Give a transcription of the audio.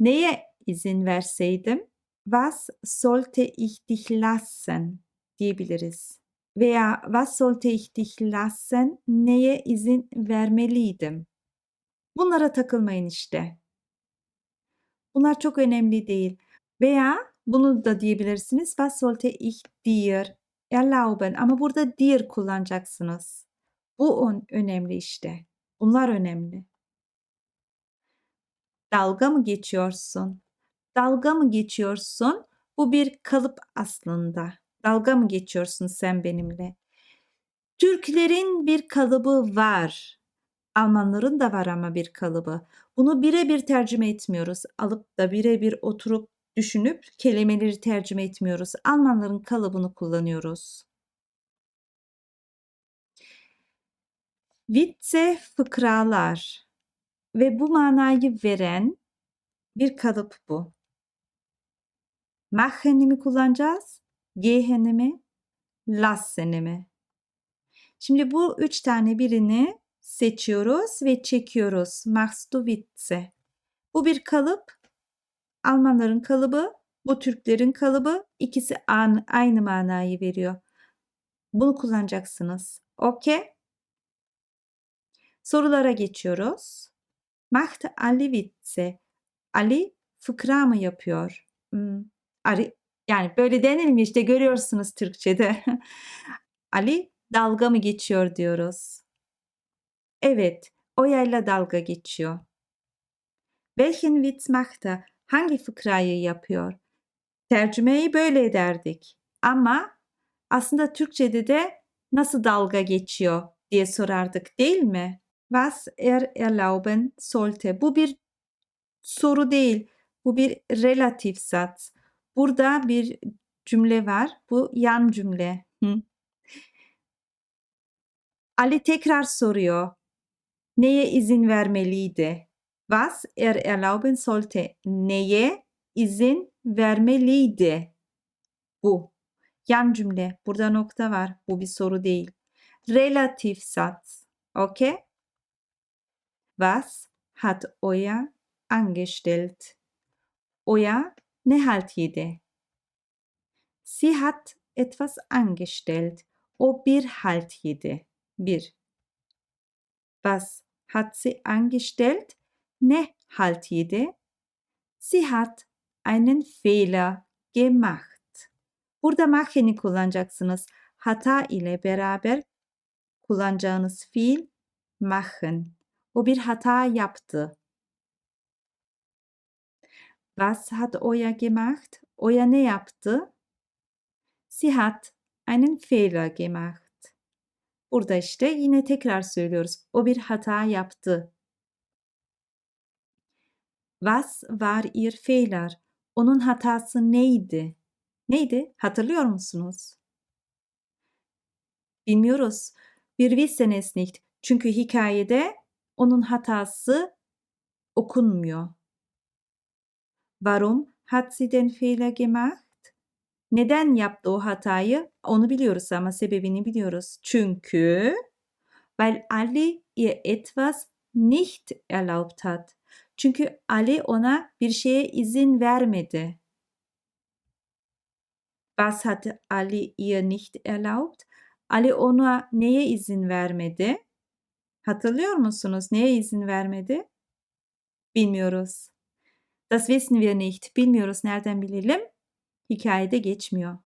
Neye izin verseydim? Was sollte ich dich lassen? diyebiliriz. Veya was sollte ich dich lassen? Neye izin vermeliydim? Bunlara takılmayın işte. Bunlar çok önemli değil. Veya bunu da diyebilirsiniz. Was sollte ich dir erlauben? Ama burada dir kullanacaksınız. Bu önemli işte. Bunlar önemli. Dalga mı geçiyorsun? Dalga mı geçiyorsun? Bu bir kalıp aslında. Dalga mı geçiyorsun sen benimle? Türklerin bir kalıbı var. Almanların da var ama bir kalıbı. Bunu birebir tercüme etmiyoruz. Alıp da birebir oturup düşünüp kelimeleri tercüme etmiyoruz. Almanların kalıbını kullanıyoruz. Witze fıkralar ve bu manayı veren bir kalıp bu. Machen'i mi kullanacağız? Gehen'i mi? Şimdi bu üç tane birini seçiyoruz ve çekiyoruz. Machst du? Bu bir kalıp. Almanların kalıbı, bu Türklerin kalıbı. İkisi aynı manayı veriyor. Bunu kullanacaksınız. Okey? Sorulara geçiyoruz. Macht Ali Witze? Ali fıkra mı yapıyor? Hmm, Ali, yani böyle denilmiş işte görüyorsunuz Türkçe'de. Ali dalga mı geçiyor diyoruz. Evet, Oya'yla dalga geçiyor. Welchen Witz macht er? Hangi fıkrayı yapıyor? Tercümeyi böyle ederdik. Ama aslında Türkçe'de de nasıl dalga geçiyor diye sorardık değil mi? Was er erlauben sollte. Bu bir soru değil. Bu bir relatif sat. Burada bir cümle var. Bu yan cümle. Hı. Ali tekrar soruyor. Neye izin vermeliydi? Was er erlauben sollte. Neye izin vermeliydi? Bu. Yan cümle. Burada nokta var. Bu bir soru değil. Relatif sat. Okay? Was hat Oya angestellt? Oya ne halt yedi? Sie hat etwas angestellt. O bir halt yedi. Bir. Was hat sie angestellt? Ne halt yedi? Sie hat einen Fehler gemacht. Burada maheni kullanacaksınız. Hata ile beraber kullanacağınız fiil machen. O bir hata yaptı. Was hat Oya gemacht? Oya ne yaptı? Sie hat einen Fehler gemacht. Burada işte yine tekrar söylüyoruz. O bir hata yaptı. Was war ihr Fehler? Onun hatası neydi? Neydi? Hatırlıyor musunuz? Bilmiyoruz. Wir wissen es nicht. Çünkü hikayede onun hatası okunmuyor. Warum hat sie den Fehler gemacht? Neden yaptı o hatayı? Onu biliyoruz ama sebebini biliyoruz. Çünkü weil Ali ihr etwas nicht erlaubt hat. Çünkü Ali ona bir şeye izin vermedi. Was hat Ali ihr nicht erlaubt? Ali ona neye izin vermedi? Hatırlıyor musunuz? Neye izin vermedi? Bilmiyoruz. Das wissen wir nicht. Bilmiyoruz. Nereden bilelim? Hikayede geçmiyor.